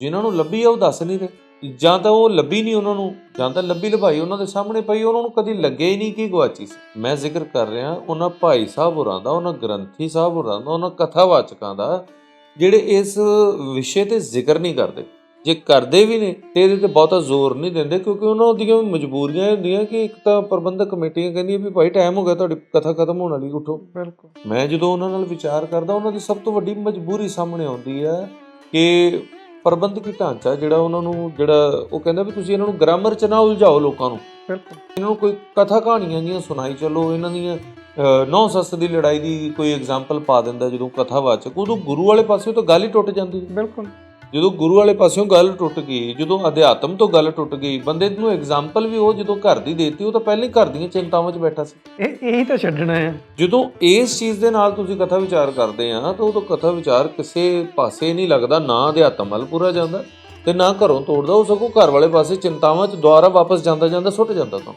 ਜਿਨ੍ਹਾਂ ਨੂੰ ਲੱਭੀ ਆ ਉਹ ਦੱਸ ਨਹੀਂ ਰਹੇ। ਜਾਂ ਤਾਂ ਉਹ ਲੱਭੀ ਨਹੀਂ ਉਹਨਾਂ ਨੂੰ ਜਾਂ ਤਾਂ ਲੱਭੀ ਲਭਾਈ ਉਹਨਾਂ ਦੇ ਸਾਹਮਣੇ ਪਈ ਉਹਨਾਂ ਨੂੰ ਕਦੀ ਲੱਗਿਆ ਹੀ ਨਹੀਂ ਕਿ ਗਵਾਚੀ ਸੀ। ਮੈਂ ਜ਼ਿਕਰ ਕਰ ਰਿਹਾ ਉਹਨਾਂ ਭਾਈ ਸਾਹਿਬ ਹੋਰਾਂ ਦਾ ਉਹਨਾਂ ਗ੍ਰੰਥੀ ਸਾਹਿਬ ਹੋਰਾਂ ਦਾ ਉਹਨਾਂ ਕਥਾਵਾਚਕਾਂ ਦਾ ਜਿਹੜੇ ਇਸ ਵਿਸ਼ੇ ਤੇ ਜ਼ਿਕਰ ਨਹੀਂ ਕਰਦੇ। ਜੇ ਕਰਦੇ ਵੀ ਨੇ ਤੇ ਇਹਦੇ ਤੇ ਬਹੁਤਾ ਜ਼ੋਰ ਨਹੀਂ ਦਿੰਦੇ ਕਿਉਂਕਿ ਉਹਨਾਂ ਦੀਆਂ ਮਜਬੂਰੀਆਂ ਇਹ ਹੁੰਦੀਆਂ ਕਿ ਇੱਕ ਤਾਂ ਪ੍ਰਬੰਧਕ ਕਮੇਟੀਆਂ ਕਹਿੰਦੀਆਂ ਵੀ ਭਾਈ ਟਾਈਮ ਹੋ ਗਿਆ ਤੁਹਾਡੀ ਕਥਾ ਖਤਮ ਹੋਣ ਵਾਲੀ ਉਠੋ। ਬਿਲਕੁਲ। ਮੈਂ ਜਦੋਂ ਉਹਨਾਂ ਨਾਲ ਵਿਚਾਰ ਕਰਦਾ ਉਹਨਾਂ ਦੀ ਸਭ ਤੋਂ ਵੱਡੀ ਮਜਬੂਰੀ ਸਾਹਮਣੇ ਆਉਂਦੀ ਹੈ ਕਿ ਪ੍ਰਬੰਧਕੀ ਢਾਂਚਾ ਜਿਹੜਾ ਉਹਨਾਂ ਨੂੰ ਜਿਹੜਾ ਉਹ ਕਹਿੰਦਾ ਵੀ ਤੁਸੀਂ ਇਹਨਾਂ ਨੂੰ ਗ੍ਰਾਮਰ 'ਚ ਨਾ ਉਲਝਾਓ ਲੋਕਾਂ ਨੂੰ। ਬਿਲਕੁਲ। ਇਹਨਾਂ ਨੂੰ ਕੋਈ ਕਥਾ ਕਹਾਣੀਆਂ ਜੀਆਂ ਸੁਣਾਈ ਚੱਲੋ ਇਹਨਾਂ ਦੀਆਂ ਨੌ ਸੱਸ ਦੀ ਲੜਾਈ ਦੀ ਕੋਈ ਐਗਜ਼ਾਮਪਲ ਪਾ ਦਿੰਦਾ ਜਦੋਂ ਕਥਾਵਾਚਕ ਉਦੋਂ ਗੁਰੂ ਵਾਲੇ ਪਾਸਿਓਂ ਤਾਂ ਗੱਲ ਹੀ ਟੁੱਟ ਜਾਂਦੀ ਹੈ ਬਿਲਕੁਲ। ਜਦੋਂ ਗੁਰੂ ਵਾਲੇ ਪਾਸਿਓਂ ਗੱਲ ਟੁੱਟ ਗਈ ਜਦੋਂ ਅਧਿਆਤਮ ਤੋਂ ਗੱਲ ਟੁੱਟ ਗਈ ਬੰਦੇ ਨੂੰ ਐਗਜ਼ਾਮਪਲ ਵੀ ਉਹ ਜਦੋਂ ਘਰ ਦੀ ਦੇਤੀ ਉਹ ਤਾਂ ਪਹਿਲਾਂ ਹੀ ਘਰ ਦੀਆਂ ਚਿੰਤਾਵਾਂ 'ਚ ਬੈਠਾ ਸੀ। ਇਹ ਇਹੀ ਤਾਂ ਛੱਡਣਾ ਹੈ। ਜਦੋਂ ਇਸ ਚੀਜ਼ ਦੇ ਨਾਲ ਤੁਸੀਂ ਕਥਾ ਵਿਚਾਰ ਕਰਦੇ ਆ ਤਾਂ ਉਦੋਂ ਕਥਾ ਵਿਚਾਰ ਕਿਸੇ ਪਾਸੇ ਨਹੀਂ ਲੱਗਦਾ ਨਾ ਅਧਿਆਤਮ ਵੱਲ ਪੂਰਾ ਜਾਂਦਾ ਤੇ ਨਾ ਘਰੋਂ ਤੋੜਦਾ ਉਹ ਸਗੋਂ ਘਰ ਵਾਲੇ ਪਾਸੇ ਚਿੰਤਾਵਾਂ 'ਚ ਦੁਆਰਾ ਵਾਪਸ ਜਾਂਦਾ ਜਾਂਦਾ ਸੁੱਟ ਜਾਂਦਾ ਤਾਂ